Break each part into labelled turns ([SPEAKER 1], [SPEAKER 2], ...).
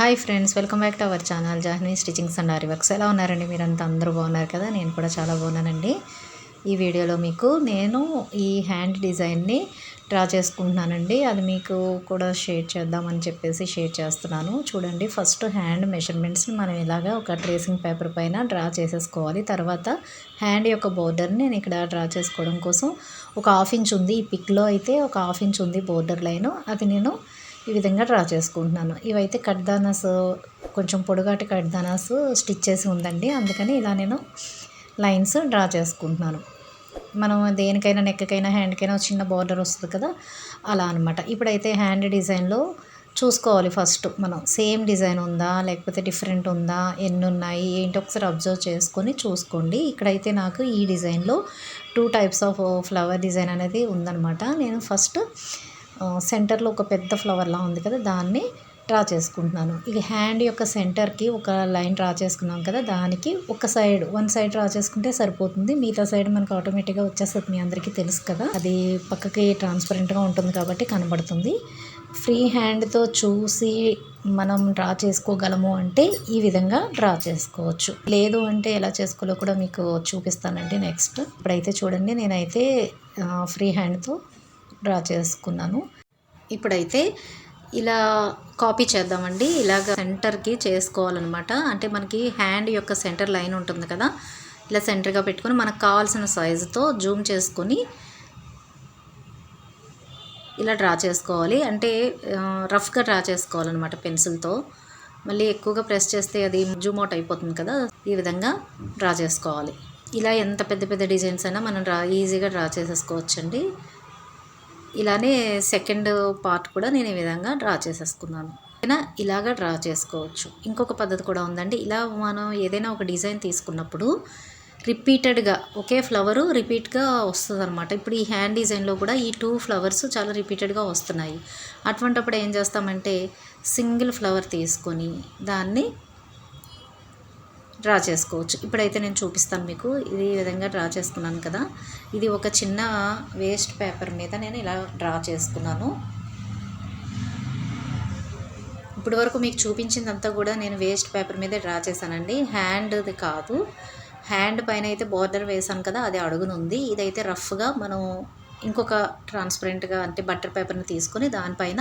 [SPEAKER 1] Hi friends welcome back to our channel Jahnavi stitchings and Aari works. ఎలా ఉన్నారండి? మీరంతా అందరూ బాగున్నారు కదా? నేను కూడా చాలా బాగున్నానండి. ఈ వీడియోలో మీకు నేను ఈ హ్యాండ్ డిజైన్ని డ్రా చేసుకుంటున్నానండి. అది మీకు కూడా షేర్ చేద్దామని చెప్పేసి షేర్ చేస్తున్నాను. చూడండి ఫస్ట్ హ్యాండ్ మెజర్మెంట్స్ని మనం ఇలాగా ఒక ట్రేసింగ్ పేపర్ పైన డ్రా చేసేసుకోవాలి. తర్వాత హ్యాండ్ యొక్క బోర్డర్ని నేను ఇక్కడ డ్రా చేసుకోవడం కోసం ఒక హాఫ్ ఇంచ్ ఉంది. ఈ పిక్లో అయితే ఒక హాఫ్ ఇంచ్ ఉంది బోర్డర్ లైన్. అది నేను ఈ విధంగా డ్రా చేసుకుంటున్నాను. ఇవైతే కట్దానాస్ కొంచెం పొడుగాటి కట్దానాస్ స్టిచ్ చేసి ఉందండి. అందుకని ఇలా నేను లైన్స్ డ్రా చేసుకుంటున్నాను. మనం దేనికైనా నెక్కకైనా హ్యాండ్కైనా చిన్న బార్డర్ వస్తుంది కదా అలా అనమాట ఇప్పుడైతే హ్యాండ్ డిజైన్లో చూసుకోవాలి ఫస్ట్ మనం. సేమ్ డిజైన్ ఉందా లేకపోతే డిఫరెంట్ ఉందా ఎన్ని ఉన్నాయి ఏంటి ఒకసారి అబ్జర్వ్ చేసుకొని చూసుకోండి. ఇక్కడైతే నాకు ఈ డిజైన్లో two types of flower design అనేది ఉందన్నమాట. నేను ఫస్ట్ సెంటర్లో ఒక పెద్ద ఫ్లవర్లా ఉంది కదా దాన్ని డ్రా చేసుకుంటున్నాను. ఇక హ్యాండ్ యొక్క సెంటర్కి ఒక లైన్ డ్రా చేసుకున్నాం కదా దానికి ఒక సైడ్ వన్ సైడ్ డ్రా చేసుకుంటే సరిపోతుంది. మిగతా సైడ్ మనకు ఆటోమేటిక్గా వచ్చేస్తుంది మీ అందరికీ తెలుసు కదా. అది పక్కకి ట్రాన్స్పరెంట్గా ఉంటుంది కాబట్టి కనబడుతుంది. ఫ్రీ హ్యాండ్తో చూసి మనం డ్రా చేసుకోగలము అంటే ఈ విధంగా డ్రా చేసుకోవచ్చు. లేదు అంటే ఎలా చేసుకోవాలో కూడా మీకు చూపిస్తానండి నెక్స్ట్. ఇప్పుడైతే చూడండి నేనైతే ఫ్రీ హ్యాండ్తో డ్రా చేసుకున్నాను. ఇప్పుడైతే ఇలా కాపీ చేద్దామండి. ఇలాగ సెంటర్కి చేసుకోవాలన్నమాట. అంటే మనకి హ్యాండ్ యొక్క సెంటర్ లైన్ ఉంటుంది కదా ఇలా సెంటర్గా పెట్టుకొని మనకు కావాల్సిన సైజుతో జూమ్ చేసుకొని ఇలా డ్రా చేసుకోవాలి. అంటే రఫ్గా డ్రా చేసుకోవాలన్నమాట పెన్సిల్తో. మళ్ళీ ఎక్కువగా ప్రెస్ చేస్తే అది జూమ్ అవుట్ అయిపోతుంది కదా ఈ విధంగా డ్రా చేసుకోవాలి. ఇలా ఎంత పెద్ద పెద్ద డిజైన్స్ అయినా మనం డ్రా ఈజీగా డ్రా చేసేసుకోవచ్చండి. ఇలానే సెకండ్ పార్ట్ కూడా నేను ఈ విధంగా డ్రా చేసేసుకున్నాను. అయినా ఇలాగ డ్రా చేసుకోవచ్చు. ఇంకొక పద్ధతి కూడా ఉందండి. ఇలా మనం ఏదైనా ఒక డిజైన్ తీసుకున్నప్పుడు రిపీటెడ్గా ఒకే ఫ్లవరు రిపీట్గా వస్తుంది అనమాట ఇప్పుడు ఈ హ్యాండ్ డిజైన్లో కూడా ఈ టూ ఫ్లవర్స్ చాలా రిపీటెడ్గా వస్తున్నాయి. అటువంటప్పుడు ఏం చేస్తామంటే సింగిల్ ఫ్లవర్ తీసుకొని దాన్ని డ్రా చేసుకోవచ్చు. ఇప్పుడైతే నేను చూపిస్తాను మీకు. ఇది ఈ విధంగా డ్రా చేసుకున్నాను కదా. ఇది ఒక చిన్న వేస్ట్ పేపర్ మీద నేను ఇలా డ్రా చేసుకున్నాను. ఇప్పటి వరకు మీకు చూపించిందంతా కూడా నేను వేస్ట్ పేపర్ మీద డ్రా చేశానండి. హ్యాండ్ది కాదు. హ్యాండ్ పైన అయితే బార్డర్ వేసాను కదా అది అడుగునుంది. ఇదైతే రఫ్గా మనం ఇంకొక ట్రాన్స్పరెంట్గా అంటే బట్టర్ పేపర్ని తీసుకొని దానిపైన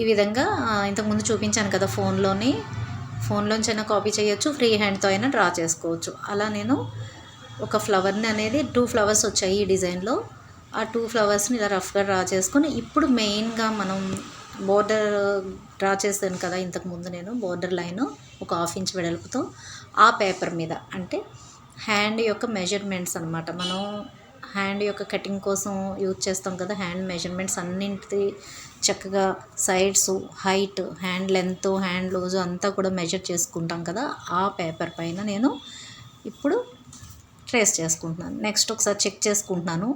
[SPEAKER 1] ఈ విధంగా ఇంతకుముందు చూపించాను కదా ఫోన్లోని. ఫోన్లోంచి అయినా కాపీ చేయొచ్చు ఫ్రీ హ్యాండ్తో అయినా డ్రా చేసుకోవచ్చు. అలా నేను ఒక ఫ్లవర్ని అనేది టూ ఫ్లవర్స్ వచ్చాయి ఈ డిజైన్లో. ఆ టూ ఫ్లవర్స్ని ఇలా రఫ్గా డ్రా చేసుకొని ఇప్పుడు మెయిన్గా మనం బోర్డర్ డ్రా చేశాను కదా ఇంతకుముందు నేను బోర్డర్ లైన్ ఒక హాఫ్ ఇంచ్ వెడల్పుతో ఆ పేపర్ మీద అంటే హ్యాండ్ యొక్క మెజర్మెంట్స్ అనమాట మనం హ్యాండ్ యొక్క కటింగ్ కోసం యూజ్ చేస్తాం కదా హ్యాండ్ మెజర్మెంట్స్ అన్నింటి చక్కగా sides height hand length hand loose అంతా కూడా మెజర్ చేసుకుంటాం కదా ఆ పేపర్ పైన నేను ఇప్పుడు ట్రేస్ చేసుకుంటున్నాను. నెక్స్ట్ ఒకసారి చెక్ చేసుకుంటున్నాను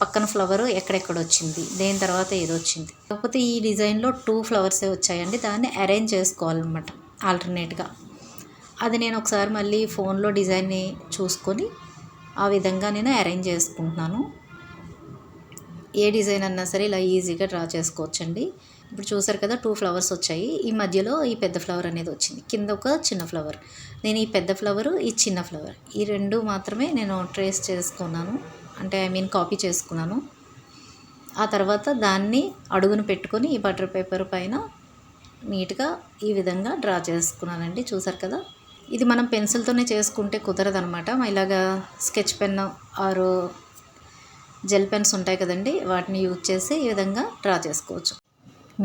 [SPEAKER 1] పక్కన ఫ్లవర్ ఎక్కడెక్కడ వచ్చింది దేని తర్వాత ఏది వచ్చింది. కాకపోతే ఈ డిజైన్లో టూ ఫ్లవర్సే వచ్చాయండి దాన్ని అరేంజ్ చేసుకోవాలన్నమాట ఆల్టర్నేట్గా. అది నేను ఒకసారి మళ్ళీ ఫోన్లో డిజైన్ని చూసుకొని ఆ విధంగా నేను అరేంజ్ చేసుకుంటున్నాను. ఏ డిజైన్ అన్నా సరే ఇలా ఈజీగా డ్రా చేసుకోవచ్చండి. ఇప్పుడు చూసారు కదా టూ ఫ్లవర్స్ వచ్చాయి. ఈ మధ్యలో ఈ పెద్ద ఫ్లవర్ అనేది వచ్చింది. కింద ఒక చిన్న ఫ్లవర్ నేను ఈ పెద్ద ఫ్లవర్ ఈ చిన్న ఫ్లవర్ ఈ రెండు మాత్రమే నేను ట్రేస్ చేసుకున్నాను. అంటే ఐ మీన్ కాపీ చేసుకున్నాను. ఆ తర్వాత దాన్ని అడుగును పెట్టుకొని ఈ బటర్ పేపర్ పైన నీట్గా ఈ విధంగా డ్రా చేసుకున్నానండి. చూసారు కదా ఇది మనం పెన్సిల్తోనే చేసుకుంటే కుదరదనమాట ఇలాగా స్కెచ్ పెన్ ఆరు జెల్ పెన్స్ ఉంటాయి కదండి వాటిని యూజ్ చేసి ఈ విధంగా డ్రా చేసుకోవచ్చు.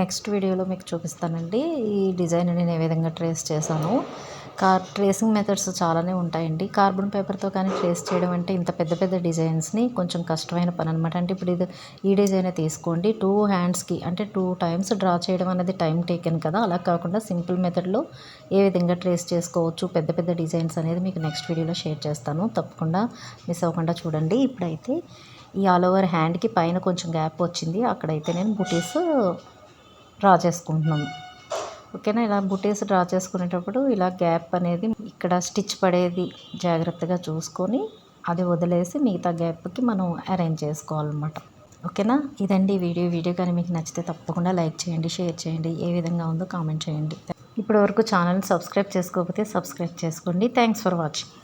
[SPEAKER 1] నెక్స్ట్ వీడియోలో మీకు చూపిస్తానండి ఈ డిజైన్ నేను ఏ విధంగా ట్రేస్ చేశాను. కార్ ట్రేసింగ్ మెథడ్స్ చాలానే ఉంటాయండి. కార్బన్ పేపర్తో కానీ ట్రేస్ చేయడం అంటే ఇంత పెద్ద పెద్ద డిజైన్స్ని కొంచెం కష్టమైన పని అనమాట అంటే ఇప్పుడు ఇది ఈ డిజైన్ తీసుకోండి. టూ హ్యాండ్స్కి అంటే టూ టైమ్స్ డ్రా చేయడం అనేది టైం టేకెన్ కదా. అలా కాకుండా సింపుల్ మెథడ్లో ఏ విధంగా ట్రేస్ చేసుకోవచ్చు పెద్ద పెద్ద డిజైన్స్ అనేది మీకు నెక్స్ట్ వీడియోలో షేర్ చేస్తాను. తప్పకుండా మిస్ అవ్వకుండా చూడండి. ఇప్పుడైతే ఈ ఆల్ ఓవర్ హ్యాండ్కి పైన కొంచెం గ్యాప్ వచ్చింది. అక్కడైతే నేను బుటీస్ డ్రా చేసుకుంటున్నాను. ఓకేనా? ఇలా బుటీస్ డ్రా చేసుకునేటప్పుడు ఇలా గ్యాప్ అనేది ఇక్కడ స్టిచ్ పడేది జాగ్రత్తగా చూసుకొని అది వదిలేసి మిగతా గ్యాప్కి మనం అరేంజ్ చేసుకోవాలన్నమాట. ఓకేనా? ఇదండి వీడియో. వీడియో కానీ మీకు నచ్చితే తప్పకుండా లైక్ చేయండి షేర్ చేయండి ఏ విధంగా ఉందో కామెంట్ చేయండి. ఇప్పటి వరకు ఛానల్ని సబ్స్క్రైబ్ చేసుకోకపోతే సబ్స్క్రైబ్ చేసుకోండి. Thanks for watching.